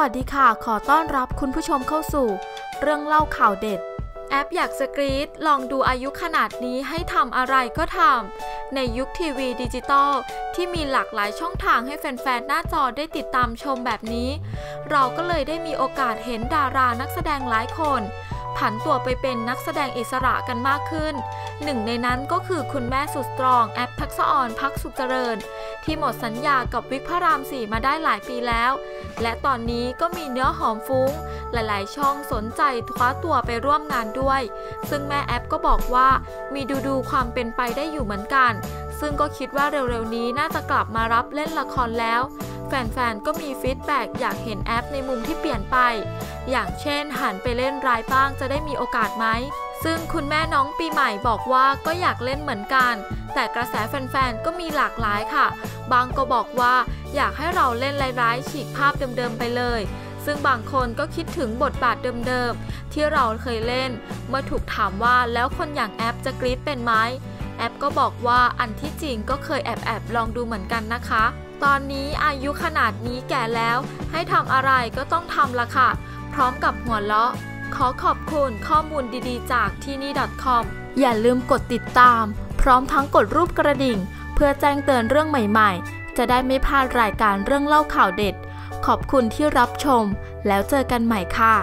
วัสดีค่ะ ขอต้อนรับคุณผู้ชมเข้าสู่ เรื่องเล่าข่าวเด็ด แอปอยากสกรีตลองดูอายุขนาดนี้ให้ทำอะไรก็ทำในยุคทีวีดิจิตอลที่มีหลากหลายช่องทางให้แฟนๆ หน้าจอได้ติดตามชมแบบนี้ เราก็เลยได้มีโอกาสเห็นดารานักแสดงหลายคน ผันตัวไปเป็นนักแสดงอิสระกันมากขึ้น หนึ่งในนั้นก็คือคุณแม่สุดตรองแอปทักษออนพักสุขเจริญ ที่หมดสัญญากับวิกพระรามสี่มาได้หลายปีแล้ว และตอนนี้ก็มีเนื้อหอมฟุ้ง หลายๆ ช่องสนใจคว้าตัวไปร่วมงานด้วย ซึ่งแม่แอปก็บอกว่ามีดูดูความเป็นไปได้อยู่เหมือนกัน ซึ่งก็คิดว่าเร็วๆนี้น่าจะกลับมารับเล่นละครแล้ว ฟนๆ ก็มีฟีดแบ็กอยากเห็นแอปในมุมที่เปลี่ยนไป อย่างเช่นหันไปเล่นรายบ้างจะได้มีโอกาสไหม ซึ่งคุณแม่น้องปีใหม่บอกว่าก็อยากเล่นเหมือนกัน แต่กระแสแฟนๆ ก็มีหลากหลายค่ะ บางก็บอกว่าอยากให้เราเล่นร้ายๆ ฉีกภาพเดิมๆ ไปเลยซึ่งบางคนก็คิดถึงบทบาทเดิมๆ ที่เราเคยเล่น เมื่อถูกถามว่าแล้วคนอย่างแอปจะกรี๊ดเป็นไหม แอปก็บอกว่าอันที่จริงก็เคยแอบแอบลองดูเหมือนกันนะคะ ตอนนี้อายุขนาดนี้แก่แล้ว ให้ทำอะไรก็ต้องทำละค่ะ พร้อมกับหัวเราะ ขอขอบคุณข้อมูลดีๆ จากที่นี่ .com อย่าลืมกดติดตาม พร้อมทั้งกดรูปกระดิ่ง เพื่อแจ้งเตือนเรื่องใหม่ๆ จะได้ไม่พลาดรายการเรื่องเล่าข่าวเด็ด ขอบคุณที่รับชม แล้วเจอกันใหม่ค่ะ